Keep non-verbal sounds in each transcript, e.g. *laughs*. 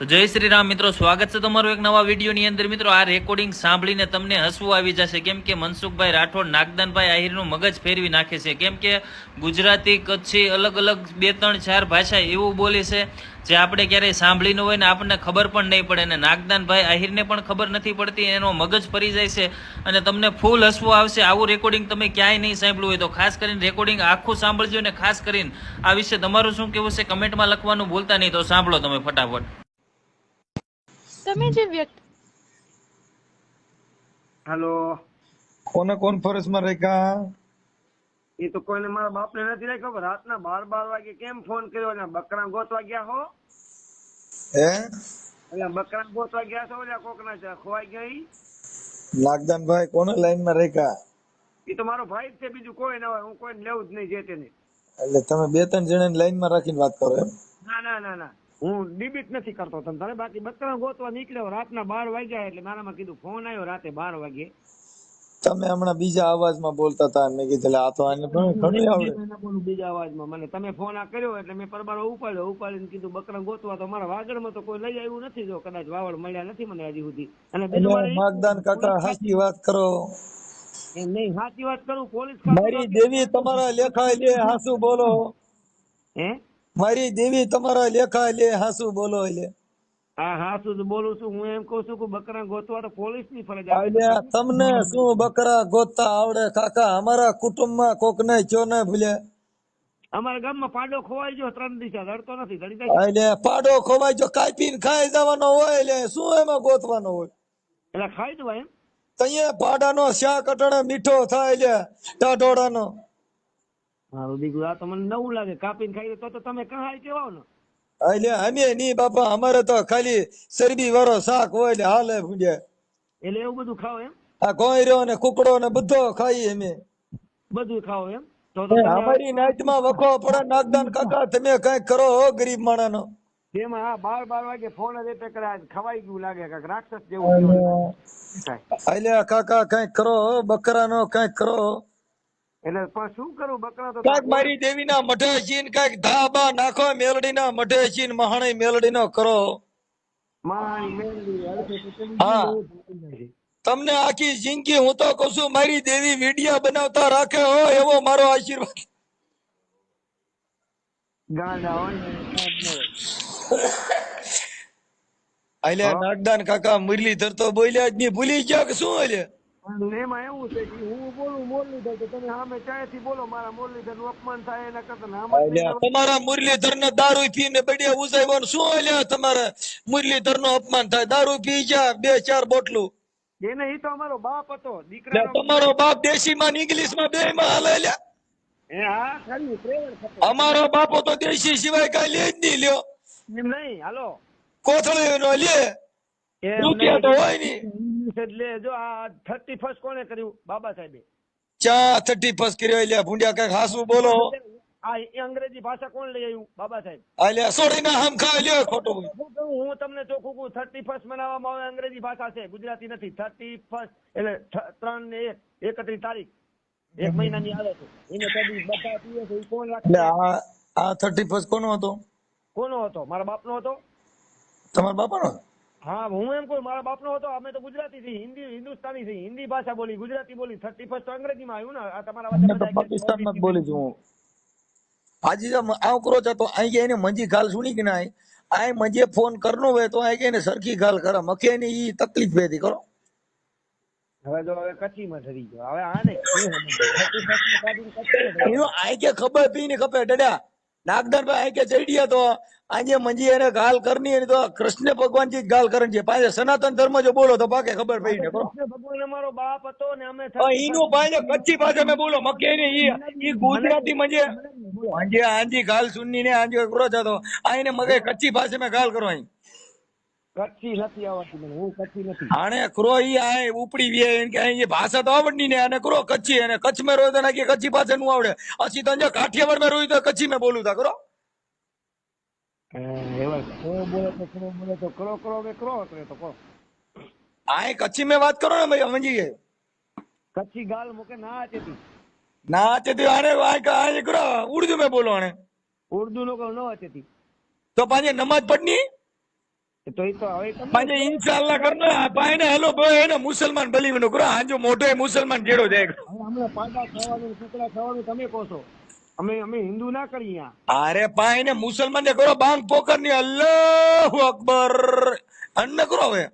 તો જય શ્રી રામ મિત્રો, સ્વાગત છે તમારું એક નવા વિડીયોની અંદર. મિત્રો, આ રેકોર્ડિંગ સાંભળીને તમને હસવું આવી જશે. કેમ કે મનસુખભાઈ રાઠોડ, નાગદાનભાઈ આહિરનું મગજ ફેરવી નાખે છે. કેમ કે ગુજરાતી, કચ્છી, અલગ અલગ બે ત્રણ ચાર ભાષા એવું બોલે છે, જે આપણે ક્યારેય સાંભળી ન હોય ને આપણને ખબર પણ નહીં પડે. અને નાગદાનભાઈ આહિરને પણ ખબર નથી પડતી, એનો મગજ ફરી જાય છે. અને તમને ફૂલ હસવું આવશે. આવું રેકોર્ડિંગ તમે ક્યાંય નહીં સાંભળ્યું હોય તો ખાસ કરીને રેકોર્ડિંગ આખું સાંભળજો અને ખાસ કરીને. આ વિશે તમારું શું કેવું છે? કમેન્ટમાં લખવાનું ભૂલતા નહીં. તો સાંભળો તમે ફટાફટ. તમે જે વ્યક્તિ હેલો. કોને કોન્ફરન્સમાં રાખ્યા? એ તો કોઈને મારા બાપને નથી રાખ્યો પણ રાતના બાર બાર વાગે કેમ ફોન કર્યો ને બકરા ગોતવા ગયા હો? હે? એટલે બકરા ગોતવા ગયા છો એટલે કોકના છે ખોવાઈ ગયા ઈ નાગદાનભાઈ કોને લાઈનમાં રાખ્યા? એ તો મારો ભાઈ જ છે બીજું કોઈ ના હોય હું કોઈને લેવું જ નહીં જે તેને એટલે તમે બે ત્રણ જણાને લાઈનમાં રાખીને વાત કરો એમ? ના ના ના ના. હું ડિબિટ નથી કરતો. તમે તારે બાકી બકરા ગોતવા નીકળ્યો. રાતના બાર વાગ્યા એટલે મારામાં કીધું ફોન આવ્યો રાતે બાર વાગે. તમે હમણાં બીજા અવાજમાં બોલતા હતા મેં કીધું આ તો આને ઘણું આવડે. બીજા અવાજમાં. મને તમે ફોન આ કર્યો એટલે મેં પરબારો ઉપાડ્યો. ઉપાડીને કીધું બકરા ગોતવા તો મારા વાગડમાં તો કોઈ લઈ આવ્યું નથી જો. કદાચ વાવડ મળ્યા નથી મને હજી સુધી. અને બીજું એટલે કાકા હાચી વાત કરો. નહીં સાચી વાત કરું. પોલીસ મારી દેવી તમારા લેખા લે હાસુ બોલો. હે? મારી દેવી તમારા લેખા લે હાસુ બોલો એટલે હા હાસુ બોલું છું. હું એમ કહું છું કે બકરા ગોતવા તો પોલીસની ફરજ આવે તમને શું બકરા ગોતતા આવડે? કાકા અમારા કુટુંબમાં કોક ને ચો ને ભૂલે. અમારા ગામમાં પાડો ખોવાઈ ગયો ત્રણ દિશા લડતો નથી લડી જાય એટલે પાડો ખોવાઈ જો કાપીને ખાઈ જવાનો હોય એટલે શું એમાં ગોતવાનો હોય? એટલે ખાઈ દેવાય એમ. તઈએ પાડાનો શાક અટણે મીઠો થાય એટલે ટાઢોળાનો. મારું દીકરું આ તો મને નવું લાગે. કાપીને ખાઈ તો તો તમે કહાય કેવાઓ ને એટલે અમે ની બાપા અમારે તો ખાલી ચરબી વાળો શાક હોય એટલે હાલે ભૂંડે. એટલે એવું બધું ખાઓ એમ? આ કોયરો ને કુકડો ને બધો ખાઈ અમે. બધું ખાવ એમ? તો તમે અમારી નાઈટમાં વખો પડે નાગદાન કાકા તમે કંઈક કરો હો ગરીબ માણસનો. તેમાં હા બાર બાર વાગે ફોન જ એટલે કરે ખવાઈ ગયું લાગે કાંઈક રાક્ષસ જેવું એટલે કાકા કંઈક કરો હો બકરાનો કંઈક કરો એટલે પણ શું કરું? બકરા તો કાક મારી દેવીના મઢે છીન કાક ધાબા નાખો મેલડીના મઢે છીન મહાણી મેલડી નો કરો હા. તમને આખી જિંદગી હું તો કહું છું મારી દેવી વિડિયા બનાવતા રાખે હો એવો મારો આશીર્વાદ. ને ન. અલ્યા નાગદાન કાકા મુરલીધર તો બોલ્યા જ નહીં ભૂલી ગયા કે શું અલ્યા? પણ એમાં એવું છે કે હું બોલું મુરલીધર તો તમે સામે ચાયથી બોલો મારા મુરલીધરનું અપમાન થાય એના કરતા તમારા મુરલીધર ને દારૂ પીને બડિયા ઉજાવ્યો શું અલ્યા તમારે? મુરલીધરનું અપમાન થાય દારૂ પી જા બે ચાર બોટલું. એને ઈ તો અમારો બાપ હતો દીકરા તમારો બાપ દેશી માં ઇંગ્લિશમાં બે માં હાલે અલ્યા. એ હા ખાલી પ્રેમ અમારો બાપો તો દેશી સિવાય કઈ લે જ નહીં લ્યો. એમ નહીં હાલો. કોથળી નો લે રૂપિયા તો હોય નહીં. એટલે જો આ થર્ટી ફર્સ્ટ કોને કર્યું? બાબા સાહેબે. ચા થર્ટી ફર્સ્ટ કર્યો? એટલે ભૂંડિયા કંઈક હાસું બોલો. આ અંગ્રેજી ભાષા કોણ લઈ આવ્યું? બાબા સાહેબ. એટલે સોડી ના હમ ખા લ્યો ખોટું. હું હું તમને ચોખ્ખું કહું થર્ટી ફર્સ્ટ મનાવવામાં આવે અંગ્રેજી ભાષા છે ગુજરાતી નથી. થર્ટી ફર્સ્ટ એટલે ત્રણ ને એક એકત્રીસ તારીખ. એક મહિનાની આવે છે. એને કદી બધા પીએ છે કોણ રાખે? આ આ થર્ટી ફર્સ્ટ કોનો હતો? કોનો હતો? મારા બાપનો હતો? તમારા બાપાનો હા હું એમ કહું મારા બાપનો હતો અમે તો ગુજરાતી થી હિન્દી હિન્દુસ્તાની થી હિન્દી ભાષા બોલી ગુજરાતી બોલી થર્ટી ફર્સ્ટ તો અંગ્રેજીમાં આવ્યું ને આ તમારા વાત તો પાકિસ્તાનમાં જ બોલી છું હું. આજે જો આવ કરો છો તો અહીં એને મંજી ગાલ સુની કે ના આય મંજે ફોન કરનો હોય તો અહીં એને સરખી ગાલ કરે. મખે ને ઈ તકલીફ વેધી કરો. હવે જો હવે કચ્છીમાં ઠરી ગયો. હવે આને નહીં શું સમજવું? 31st ને કાઢીને કચ્છીમાં ઠરી એનો અહીં કે ખબર પી ને ખબર ડડા નાગદાન ભાઈ અહીં કે ચડ્યા તો આજે મંજી એને ગાલ કરની તો કૃષ્ણ ભગવાનજી જ ગાલ કરવાની છે. પાસે સનાતન ધર્મ જો બોલો તો પાકે ખબર પડી ને ભગવાન અમારો બાપ હતો ને અમે ઈનું પાછે કચ્છી ભાષા મેં બોલો મકે ને ઈ ઈ ગુજરાતી મંજે. હાંજી આંજી ગાલ સુનની ને આંજી કરો છો તો આ એને મગે કચ્છી ભાષા મેં ગાલ કરો અહીં કચ્છી નથી આવડતી મને હું કચ્છી નથી. આને કરો ઈ આ ઉપડી વે એમ કે અહીં ભાષા તો આવડની ને કરો કચ્છી અને કચ્છ મે રોય તો ના કે કચ્છી ભાષા નું આવડે. અસી તો કાઠિયાવાડમાં રોય તો કચ્છી મે બોલું તા કરો. એવા કરો બોલે તો કરો બોલે તો કરો કરો કે કરો કરે તો કરો. આ કચ્છી માં વાત કરો ને ભાઈ સમજી ગયે કચ્છી ગાલ મૂકે ના ચેતી ના તે તો આને આ આ કરો ઉર્દુ મે બોલો આને ઉર્દુ નો ચેતી તો. પાછી નમાજ પડની તો એ તો હવે ઇન્શાલ્લાહ કરનો પાઈને હેલો ભાઈ એને મુસલમાન બલીવનો કરો હાજો મોટો મુસલમાન જેડો જાય. હવે પાંડા ખાવાનું કુકડા ખાવાનું તમે કહો છો. અમે અમે હિન્દુ ના કરી અરે પાઈને મુસલમાન ને કરો બાંગ પોકરની. અલ્લાહુ અકબર. અન્ન કરો હવે.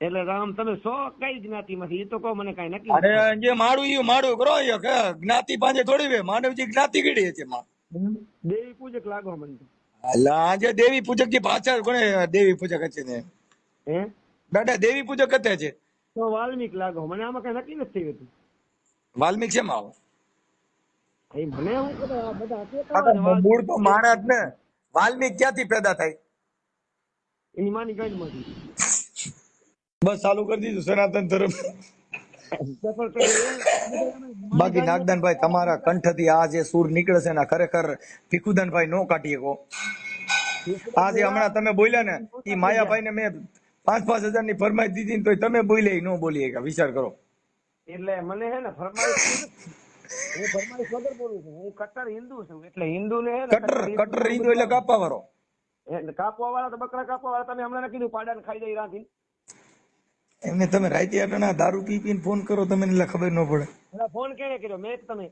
એટલે રામ તમે સો કઈ જ્ઞાતિ માંથી એ તો કહો મને કઈ નક્કી અરે જે માડું ઈ માડું કરો જ્ઞાતિ પાંજે થોડી વે. માનવજી જ્ઞાતિ ગીડી છે માં? દેવી પૂજક લાગો મને આજે દેવી પૂજક જે પાછળ કોને દેવી પૂજક છે ને? હે? દાદા દેવી પૂજક હતા છે તો વાલ્મીક લાગો મને આમાં કઈ નક્કી નથી થયું વાલ્મીક છે માં એ મને હું બધા. મૂળ તો માણસ ને. વાલ્મીક ક્યાંથી પેદા થાય? એની માની ગંજમાંથી બસ ચાલુ કરી દીધું સનાતન એ- બાકી નાગદાનભાઈ તમારા કંઠથી આ જે સૂર નીકળે છે ને ખરેખર ભીખુદાનભાઈ નો કાઢીએ કો આ જે હમણાં તમે બોલ્યા ને એ માયાભાઈ ને મેં પાંચ પાંચ હજારની ફરમાઈ દીધી ને તો તમે બોલ્યા ઈ નો બોલી શક્યા. વિચાર કરો. એટલે મને હે ને ફરમાઈશ હું ફરમાઈશ વગર બોલું છું. હું કટ્ટર હિન્દુ છું. એટલે હિન્દુ ને કટ્ટર કટ્ટર હિન્દુ એટલે કાપવા વાળો એટલે કાપવા વાળા તો બકરા કાપવા વાળા તમે હમણાં કીધું પાડા ને ખાઈ દઈ રાંધી એમને તમે રાતે દારૂ પી પીને ફોન કરો તમે એટલે ખબર ન પડે. ફોન કેને કર્યો? મેં તમે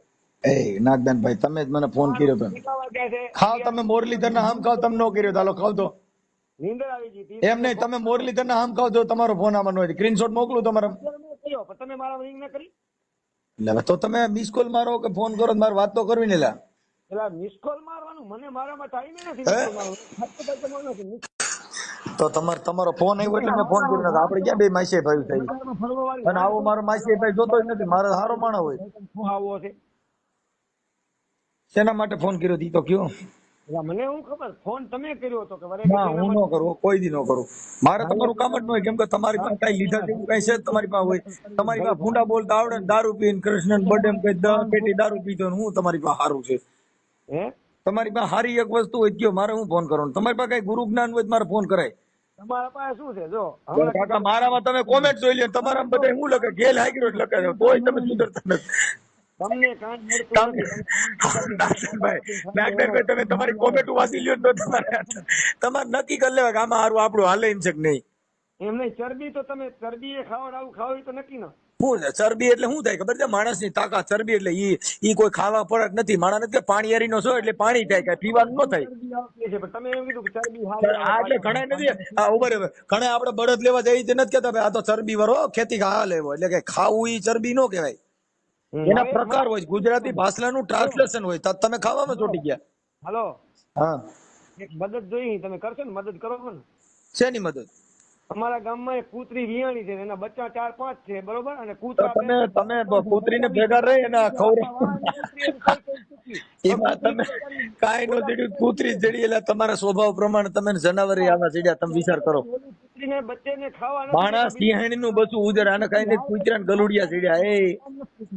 એ નાગદાનભાઈ તમે જ મને ફોન કર્યો તો ખાવ તમે મોરલીધર ના આમ ખાવ તમે ન કર્યો હાલો ખાવ તો. નીંદર આવી ગઈ એમ નહીં તમે મોરલીધર ના આમ ખાવ તો તમારો ફોન આમાં નો સ્ક્રીનશોટ મોકલું તમારા તમે મારા રિંગ ના કરી? એટલે તો તમે મિસ કોલ મારો કે ફોન કરો મારે વાત તો કરવી ને લા એટલે મિસ કોલ મારવાનું? મને મારામાં ટાઈમ નથી હે? miss call મારવાનો. હાથ તો તમારો તમારો ફોન આવ્યો એટલે મેં ફોન કર્યો. નથી આપણે ક્યાં બે માસી ભાઈ થઈ? અને આવો મારો માસી ભાઈ જોતો જ નથી. મારો સારો માણસ હોય. શું આવો છે. શેના માટે ફોન કર્યો તી તો કયો? મને હું ખબર? ફોન તમે કર્યો હતો કે વરે ના હું નો કરું કોઈ દી નો કરું. મારે તમારું કામ જ ન હોય કેમ કે તમારી પાસે કઈ લીધા જેવું કઈ છે તમારી પાસે હોય. તમારી પાસે ફૂંડા બોલતા આવડે ને દારૂ પીને કૃષ્ણ કઈ દસ પેટી દારૂ પીતો ને હું તમારી પાસે સારું છે. હે? તમારી પાસે સારી એક વસ્તુ હોય કયો? મારે હું ફોન કરું તમારી પાસે કઈ ગુરુ જ્ઞાન હોય મારે ફોન કરાય. તમારા પાસે શું છે? જો કાકા મારામાં તમે કોમેન્ટ જોઈ લે તમારામાં બધા હું લખે? ગેલ હાઈગ્રો લખે છે. તોય તમે સુધરતા નથી. તમને કાંઈ નાગદાનભાઈ તમે તમારી કોમેન્ટ વાંચી લ્યો તો તમારે તમારે નક્કી કરી લેવા કે આમાં હારું આપણું હાલે એમ છે કે નહીં. એમ નહીં ચરબી તો તમે ચરબી એ ખાવાનું આવું ખાવ તો નક્કી ના. છે ચરબી એટલે શું થાય ખબર છે? માણસની તાકાત ચરબી એટલે ઈ ઈ કોઈ ખાવા પડત નથી. માણસ નથી પાણી હરીનો છો એટલે પાણી થાય કે પીવાનું ન થાય. તમે એમ કીધું કે ચરબી એટલે ઘણા નથી. હા ઊભા ઘણા આપણે બળદ લેવા જઈએ તે નથી કેતા આ તો ચરબી વરો ખેતી ખા લેવો. એટલે કે ખાવું ઈ ચરબી નો કહેવાય. એના પ્રકાર હોય ગુજરાતી ગુજરાતી ભાષાનું ટ્રાન્સલેશન હોય. તો તમે ખાવામાં ચોટી ગયા. હાલો. હા. એક મદદ જોઈ તમે કરશો ને? મદદ કરો ને શેની મદદ? અમારા ગામમાં એક કૂતરી વિયાણી છે એના બચ્ચા ચાર પાંચ છે બરોબર? અને કૂતરા તમે તમે કૂતરીને ભેગા રહી અને ખવડી *laughs* એમાં તમે કાંઈ નો જડ્યું કૂતરી જડી એટલે તમારા સ્વભાવ પ્રમાણે તમે જનાવરી આવા જડ્યા તમે વિચાર કરો. કૂતરીને બચ્ચેને ખાવા નથી માણસ સિંહણી નું બચું ઉદર આને કઈ કૂતરા ગલુડિયા ચડ્યા એ.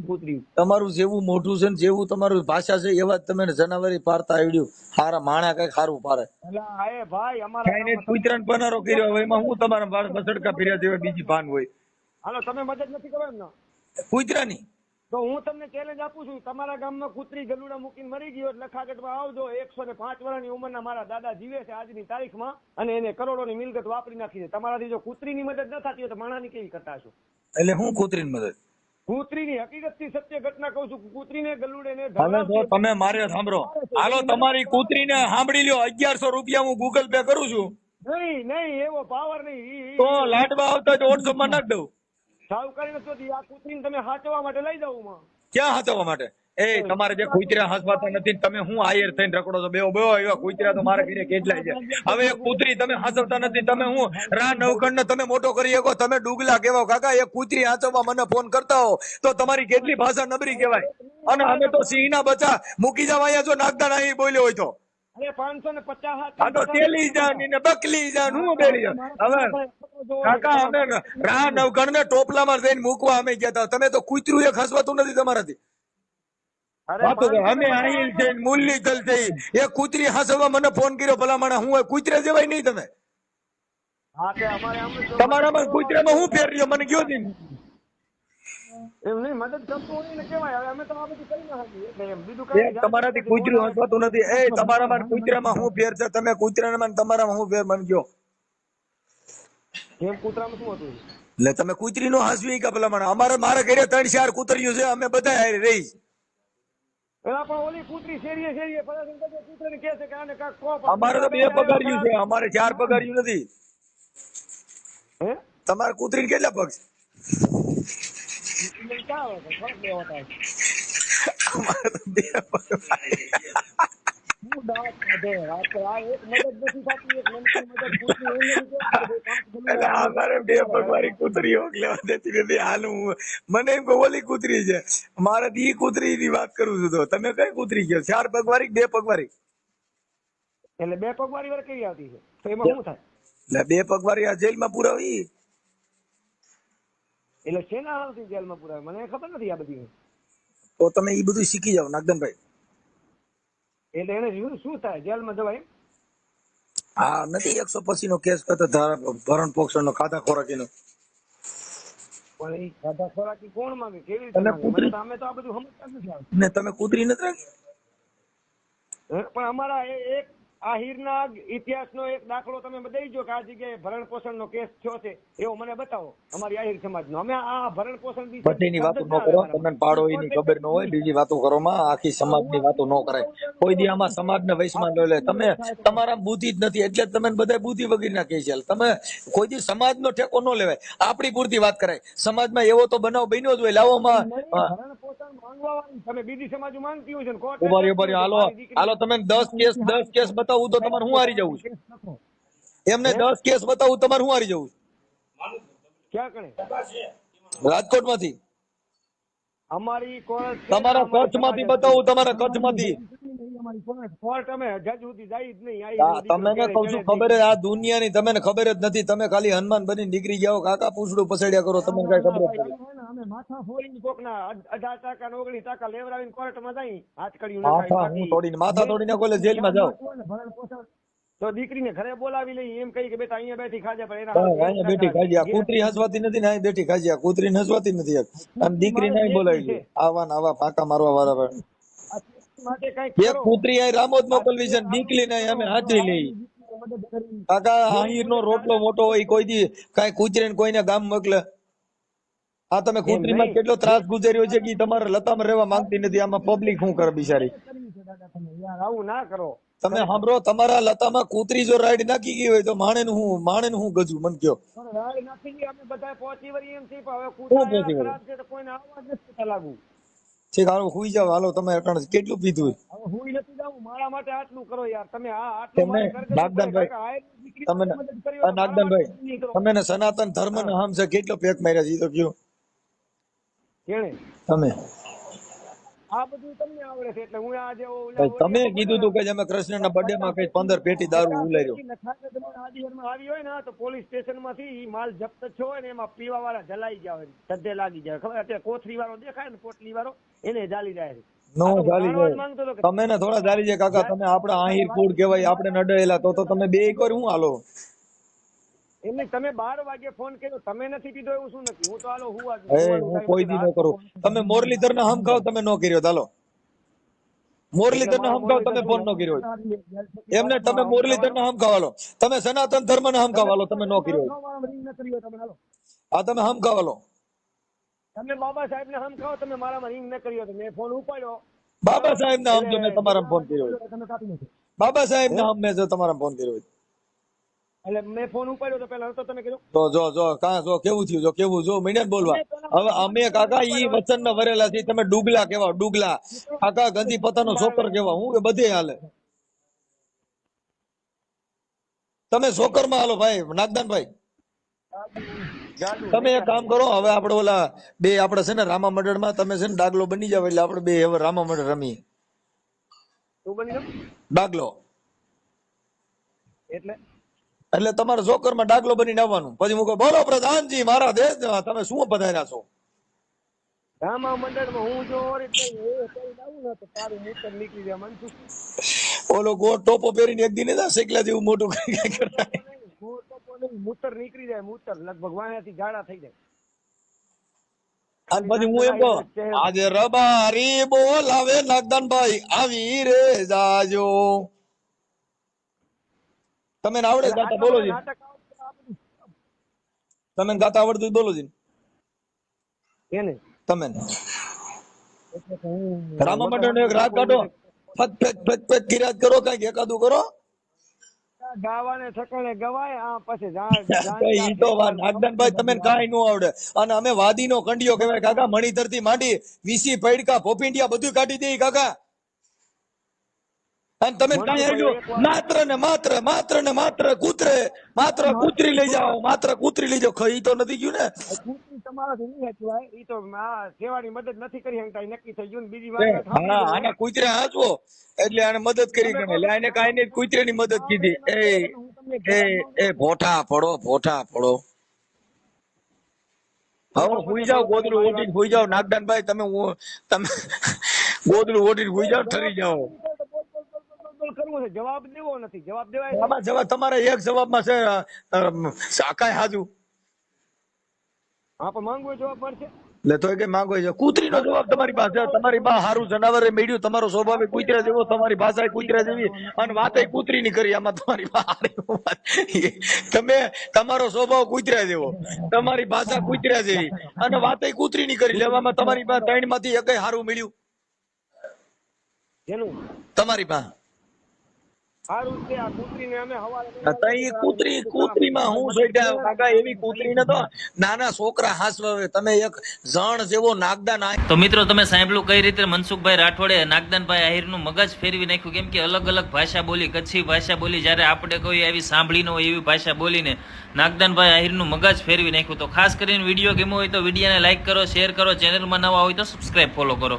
કૂતરી. તમારું જેવું મોઢું છે ને જેવું તમારું ભાષા છે એવા જ તમે જનાવરી પારતા આવડ્યું હારા માણા કઈ ખારું પારે એ ભાઈ અમારા કઈ કૂતરા પનારો કર્યો હોય એમાં હું તમારા બસડકા ફેર્યા જેવા બીજી ભાન હોય? હાલો તમે મદદ નથી કરો ને કૂતરાની? તો હું તમને ચેલેન્જ આપું છું. તમારા ગામમાં કૂતરી ગલુડા મૂકીને મરી ગયો લખાગઢમાં આવજો. એકસો ને પાંચ વર્ષની ઉંમરના મારા દાદા જીવે છે આજની તારીખમાં અને એને કરોડોની મિલકત વાપરી નાખી છે. તમારાથી જો કૂતરીની મદદ ન થતી હોય તો માણાની કેવી કરતા છો એટલે હું કૂતરીની મદદ? કૂતરીની હકીકતથી સત્ય ઘટના કહું છું કૂતરીને ગલુડે ને તમે મારે સાંભળો. હાલો તમારી કૂતરીને સાંભળી લ્યો. અગિયારસો રૂપિયા હું ગૂગલ પે કરું છું. નહીં નહીં એવો પાવર નહીં. તો લાડવા આવતા જ વોટ્સઅપમાં નાખ દઉં. સાહુકારી નથી હોતી. આ કૂતરીને તમે હાચવા માટે લઈ જાવમાં. ક્યાં હાચવા માટે? એ તમારે જે કુતરા હાંસવાતા નથી તમે હું આયર થઈને રખડો છો? બેવો બેવો એવા કુતરા તો મારા ઘરે કેટલાય છે. હવે એક કૂતરી તમે હાંસવતા નથી તમે હું રા નવખંડ ને તમે મોટો કરી શકો તમે ડુગલા કેવો કાકા એક કૂતરી હાચવા મને ફોન કરતા હો તો તમારી કેટલી ભાષા નબરી કહેવાય? અને અમે તો સિંહના બચા મૂકી જવા અહીંયા જો નાગતા અહીં બોલ્યો હોય તો. અરે પાંચસો ને પચાસ આ તો તેલી જાન ને બકલી જાન હું બેડી હવે કાકા અમે રા નવગણ ને ટોપલામાં જઈને મૂકવા અમે ગયા હતા તમે તો કૂતરું એ હસવાતું નથી તમારાથી. અમે દલ એ કૂતરી હસવા મને ફોન કર્યો ભલા માણસ હું કૂતરે જેવાય નહીં તમે. તમારામાં કૂતરામાં હું ફેર રહ્યો? મને કયો દી એમ નહીં મદદ કરતું હોય ને કેવાય હવે અમે તો આ બધું કરી નાખીએ એટલે એમ બીજું એ તમારાથી કૂતરું હસવાતું નથી. એ તમારામાં કૂતરામાં હું ફેર છે? તમે કૂતરામાં તમારામાં હું ફેર મને કયો કેમ કૂતરામાં શું હતું? એટલે તમે કૂતરી નો હાંસવી કે પેલા મને અમારે મારે ઘરે ત્રણ ચાર કૂતરીઓ છે. અમે બધા હારે રહી. અમારે તો બે પગાર્યું છે. અમારે ચાર પગાર્યું નથી. હે? તમારે કુતરી કેટલા પગ છે? મને એમ કે ઓલી કૂતરી છે મારે ઈ કૂતરી ની વાત કરું છું તો તમે કઈ કૂતરી કહો ચાર પગવારી બે પગવારી એટલે બે પગવારી વાર કેવી આવતી છે? શું થાય? બે પગવારી આ જેલમાં પુરાવી. એટલે શેના હાલથી જેલમાં પુરાવે? મને ખબર નથી આ બધી તો તમે એ બધું શીખી જાઓ નાગદનભાઈ એટલે એને શું થાય? જેલમાં જવાય હા નથી એકસો પચીસ નો કેસ કરતો ધારા ભરણ પોષણ નો ખાધા ખોરાકીનો. પણ એ ખાધા ખોરાકી કોણ માંગે? કેવી રીતે અમે તો આ બધું સમજતા નથી. ને તમે કુતરી નથી રાખી? પણ અમારા એ- એક હીરના ઇતિહાસનો એક દાખલો તમે દઈ જો કે આ જગ્યાએ ભરણ પોષણનો કેસ થયો છે એવો મને બતાવો અમારી આહિર સમાજનો. અમે આ ભરણ પોષણ પતિની વાતો ન કરો ના તમને પાડો એની ખબર ન હોય બીજી વાતો કરો માં આખી સમાજની વાતો ન કરાય. કોઈ દી આમાં સમાજને વૈશમાં ન લે. તમે તમારા બુદ્ધિ જ નથી એટલે તમે બધા બુદ્ધિ વગેરે નાખી છે. તમે કોઈ દી સમાજનો ઠેકો ન લેવાય આપણી પૂરતી વાત કરાય. સમાજમાં એવો તો બનાવ બન્યો જ હોય. પોષણ માંગવા વાળી તમે બીજી સમાજ માંગતી હોય છે ને. હાલો હાલો તમે દસ કેસ દસ કેસ બતાવું. તો તમારે હું હારી જવું છે? એમને દસ કેસ બતાવું તમારે હું હારી જવું રાજકોટમાંથી અમારી તમારા કચ્છમાંથી બતાવું તમારા કચ્છમાંથી તમને છું ખબર જ આ દુનિયાની તમને ખબર જ નથી. તમે ખાલી હનુમાન બની નીકળી જાઓ કાકા પૂછડું પસેડ્યા કરો તમને કઈ ખબર જ નથી. અમે અમે માથા ફોડીને કોકના અઢાર ટકા ને ઓગણીસ ટકા લેવડાવીને કોર્ટમાં જાય હાથ કડિયું માથા હું તોડીને માથા તોડીને કોલે જેલમાં જાઓ. તો દીકરીને ઘરે બોલાવી લઈ એમ કહી કે બેટા અહીંયા બેઠી ખાજે પણ એના અહીંયા બેઠી ખાજી આ કૂતરી હસવાતી નથી ને અહીં બેઠી ખાજી આ કૂતરી હસવાતી નથી અને દીકરી નહીં બોલાવી આવા ને આવા પાકા મારવા વાળા માટે કંઈક એક કૂતરી અહીં રામોદ મોકલવી છે દીકરી ને અમે હાજરી લઈ. કાકા આહીર નો રોટલો મોટો હોય કોઈ દી કઈ કૂતરી ને કોઈને ગામ મોકલે. આ તમે કૂતરીમાં કેટલો ત્રાસ ગુજાર્યો છે કે તમારે લતામાં રહેવા માંગતી નથી આમાં પબ્લિક શું કરે બિચારી? આવું ના કરો તમે સાંભળો તમારા લતામાં કૂતરી જો રાઈડ નાખી ગઈ હોય તો માણે નું હું માણે નું હું ગજુ મન કયો પણ રાડ નાખી દઈએ અમે બધા પહોંચી વળી એમ છીએ હવે શું કૂતરા પહોંચી એવા વળી? ખરાબ છે તો કોઈને આવવા જ નથી લાગુ. છે હાલો હુઈ જાવ હાલો તમે અટાણે કેટલું પીધું હવે હું નથી જાવ મારા માટે આટલું કરો યાર. તમે આ આટલું. નાગદાનભાઈ, તમે નાગદાનભાઈ. તમે સનાતન ધર્મ ને હમ છે કેટલો પેક માર્યા છે તો કયો કેણે? તમે. આ બધું તમને આવડે છે એટલે હું આજે તમે કીધું તું કે અમે કૃષ્ણના બર્થડે માં કઈ પંદર પેટી દારૂ ઉલાર્યો. આવી હોય ને તો પોલીસ સ્ટેશનમાંથી માલ જપ્ત થયો હોય ને એમાં પીવા વાળા જલાઈ ગયા હોય ધદ્ધે લાગી જાય ખબર અત્યારે કોથરી વાળો દેખાય ને પોટલી વાળો એને જાલી જાય નો જાલી જાય તમે ને થોડા ચાલી જાય કાકા તમે આપડા આહીર કુળ કહેવાય આપણે નડેલા તો તો તમે બે એક વાર હું હાલો. એમને તમે બાર વાગે ફોન કર્યો તમે નથી પીધો એવું શું નથી? હું તો હાલો હું હું હું કોઈ દી ન કરું. તમે મોરલીધર ના હમ ખાવ તમે નો કર્યો હાલો મોરલીધર ના હમ ખાવ તમે ફોન નો કર્યો એમને તમે મોરલીધર ના હમ ખાવાલો તમે સનાતન ધર્મ ના હમ ખાવાલો તમે નો કર્યો કર્યો તમે આ તમે હમ ખાવાલો તમે બાબા સાહેબ ને હમ ખાઓ તમે મારામાં રિંગ ન કર્યો મેં ફોન ઉપાડ્યો. બાબા સાહેબ ના હમ જો મેં તમારા ફોન કર્યો બાબા સાહેબ ના હમ મેં જો તમારા ફોન કર્યો. એટલે મેં ફોન ઉપાડ્યો તો પેલા તો તમે કીધું જો જો જો કા જો કેવું થયું? જો કેવું? જો મીડિયા બોલવા. હવે અમે કાકા ઈ વચન ના ભરેલા છીએ. તમે ડુગલા કેવા? ડુગલા કાકા ગંદી પતાનો છોકર કેવા? હું કે બધે હાલે. તમે છોકરમાં હાલો ભાઈ નાગદાન ભાઈ તમે એક કામ કરો હવે આપણે ઓલા બે આપણે છે ને રામા મંડળમાં તમે છે ને ડાગલો બની જાવ એટલે આપણે બે હવે રામા મંડળ રમીએ. ડાગલો. એટલે? એટલે તમારે જોકરમાં ડાગલો બની આવવાનું. પછી હું બોલો પ્રધાનજી મારા દેશ તમે શું પધાર્યા છો? ઓલો ગોળ ટોપો પહેરીને એક દિને ના શેકલા જેવું મોટું મૂતર નીકળી જાય મૂતર. લગભગ વાયાથી જાડા થઈ જાય. અને પછી હું એમ કહું આજે રબારી બોલાવે નાગદાનભાઈ આવી રે જાજો. તમે આવડે ગાતા બોલો જી તમે ગાતા આવડતું બોલો જી કેને? તમે રામા માટે એક રાગ કાઢો ફત ફત ફત ફત કિરાત કરો કંઈક એકાદું કરો. ગાવાને ઠકાણે ગવાય આ પછી *laughs* ઈ તો વાત. નાગદાનભાઈ તમે કાંઈ ન આવડે. અને અમે વાદીનો કંડિયો કહેવાય કાકા મણિધરથી માંડી વીસી પૈડકા ભોપિંડિયા બધું કાઢી દે કાકા. અને તમે માત્ર ને માત્ર માત્ર ને માત્ર કૂતરે માત્ર કૂતરી લઈ જાઓ માત્ર કૂતરી લઈ જાઓ. ખઈ તો નથી ગયું ને? તમારાથી નહીં હચવાય ઈ તો સેવાની મદદ નથી કરી શકતા નક્કી થઈ ગયું બીજી વાત હા આને કૂતરે હાચવો. એટલે આને મદદ કરી એટલે આને કાંઈ નહીં કૂતરે ની મદદ કીધી. એ એ એ ભોઠા પડો ભોઠા પડો હવે હુઈ જાઓ ગોદડું ઓઢીને હુઈ જાઓ નાગદાનભાઈ તમે તમે ગોદડું ઓડી હુઈ જાઓ ઠરી જાઓ. કરવું છે? જવાબ દેવો નથી. જવાબ દેવાય આમાં જવાબ તમારે એક જવાબમાં છે સાકાય હાજુ. હા પણ માંગવો જવાબ મળશે એટલે તો કે માંગો છે. કૂતરીનો જવાબ તમારી પાસે તમારી બા હારું જનાવરે મેળ્યું તમારો સ્વભાવ કૂતરા જેવો તમારી ભાષા કૂતરા જેવી અને વાત કૂતરીની કરી આમાં તમારી. તમે તમારો સ્વભાવ કૂતરા જેવો તમારી ભાષા કૂતરા જેવી અને વાત કૂતરીની કરી લેવામાં તમારી પાસે ત્રણમાંથી એક હારું મળ્યું. તમારી પાસે સારું છે આ કૂતરીને અમે હવારે તઈ કૂતરી કૂતરીમાં હું કાકા એવી કૂતરીને તો નાના છોકરા હાસવે તમે એક જણ જેવો નાગદા તો મિત્રો તમે સાંભળ્યું કઈ રીતે મનસુખભાઈ રાઠોડે નાગદાનભાઈ આહિરનું મગજ ફેરવી નાખ્યું? કેમ કે અલગ અલગ ભાષા બોલી કચ્છી ભાષા બોલી જ્યારે આપણે કોઈ એવી સાંભળી ન હોય એવી ભાષા બોલીને નાગદાનભાઈ આહિરનું મગજ ફેરવી નાખ્યું. તો ખાસ કરીને વીડિયો ગમ્યો હોય તો વિડીયોને લાઈક કરો શેર કરો ચેનલમાં નવા હોય તો સબસ્ક્રાઈબ ફોલો કરો.